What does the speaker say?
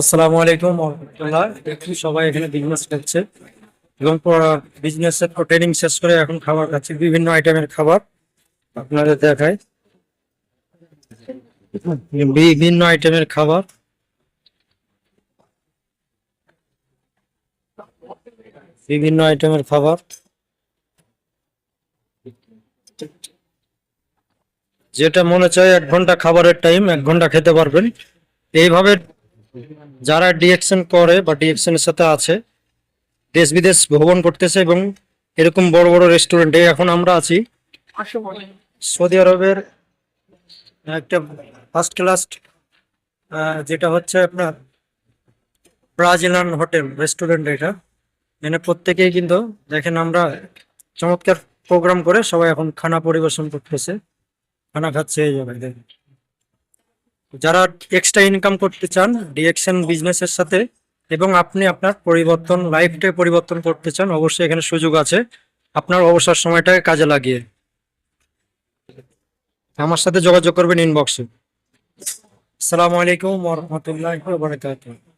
আসসালামু আলাইকুম রহমতুল্লাহ। সবাই এখানে বিজনেস করছে। এবং বিজনেস ট্রেনিং শেষ করে এখন খাবার খাচ্ছি, বিভিন্ন আইটেমের খাবার আপনাদের দেখায় বিভিন্ন আইটেমের খাবার। বিভিন্ন আইটেমের খাবার। যেটা মনে চায় এক ঘণ্টা খাবারের টাইম এক ঘণ্টা খেতে পারবেন। এইভাবে যারা ডিএকশন করে বা ডিএকশন এর সাথে আছে, দেশ বিদেশ ভ্রমণ করতেছে এবং এরকম বড় বড় রেস্টুরেন্টে এখন আমরা আছি। সৌদি আরবের একটা ফার্স্ট ক্লাস যেটা হচ্ছে আপনার ব্রাজিলান হোটেল রেস্টুরেন্ট এটা। এখানে প্রত্যেকেই কিন্তু দেখেন আমরা চমৎকার প্রোগ্রাম করে সবাই এখন খানা পরিবেশন করতেছে। খানা খাচ্ছে এই জায়গায়। দেখেন যারা এক্সট্রা ইনকাম করতে চান ডিএকশন বিজনেসের সাথে, এবং আপনি আপনার পরিবর্তন লাইফটাই পরিবর্তন করতে চান, অবশ্যই এখানে সুযোগ আছে। আপনার অবসর সময়টাকে কাজে লাগিয়ে। আমার সাথে যোগাযোগ করবেন ইনবক্সে আসসালামু আলাইকুম ওয়া রাহমাতুল্লাহি ওয়া বারাকাতুহু।